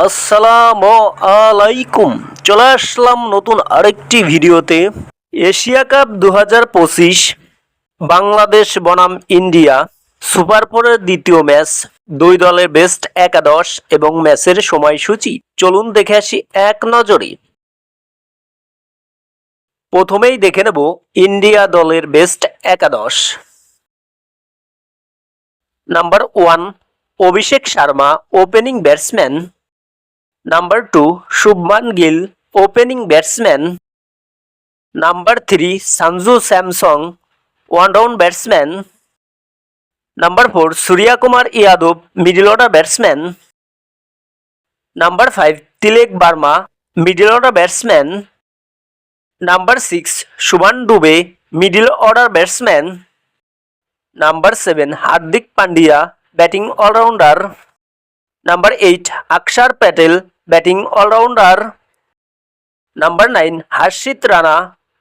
আসসালামু আলাইকুম। চলে আসলাম নতুন আরেকটি ভিডিওতে। এশিয়া কাপ দু পঁচিশ, বাংলাদেশ বনাম ইন্ডিয়া সুপার ফোরের দ্বিতীয় ম্যাচ, দুই দলের বেস্ট একাদশ এবং ম্যাচের সময়সূচি। চলুন দেখে আসি এক নজরে। প্রথমেই দেখে নেব ইন্ডিয়া দলের বেস্ট একাদশ। Number one, Abhishek Sharma, opening batsman. Number two Shubman Gill opening batsman number three Sanju Samson one down batsman number four Surya Kumar Yadav middle order batsman number five Tilak Varma middle order batsman number six Shivam Dube middle order batsman number seven Hardik Pandya batting allrounder number eight Axar Patel batting allrounder number nine Harshit Rana,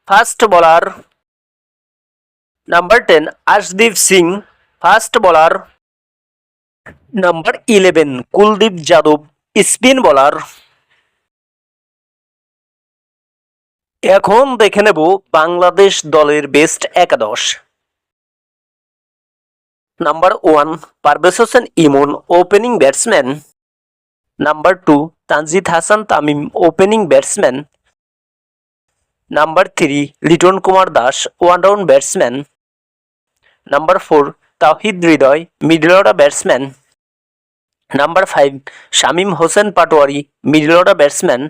fast bowler number ten Arshdeep Singh, fast bowler number eleven Kuldeep Yadav, spin bowler. এখন দেখে নেব বাংলাদেশ দলের best একাদশ। Number one Parvez Hossain Emon, opening batsman. Number two Tanzid Hasan Tamim opening batsman number three Litton Kumar Das one down batsman number four Towhid Hridoy middle order batsman number five Shamim Hossain Patwari middle order batsman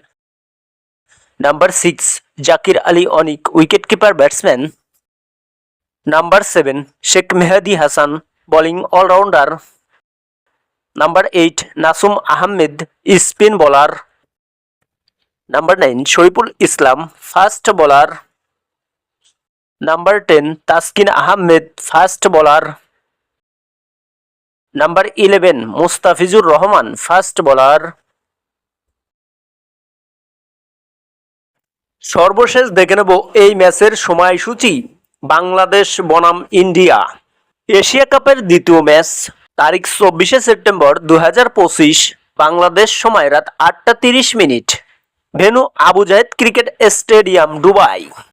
number six Jaker Ali Anik wicket keeper batsman number seven Sheikh Mahedi Hasan bowling allrounder number eight Nasum Ahmed spin bowler number nine Shoriful Islam fast bowler number ten Taskin Ahmed fast bowler number eleven Mustafizur Rahman fast bowler সর্বশেষ দেখে নেব এই ম্যাচের সময়সূচি, বাংলাদেশ বনাম India. Asia কাপের দ্বিতীয় match. তারিখ চব্বিশে সেপ্টেম্বর দু হাজার পঁচিশ, বাংলাদেশ সময় রাত আটটা তিরিশ minute. Venue Abu Zayed cricket stadium, Dubai.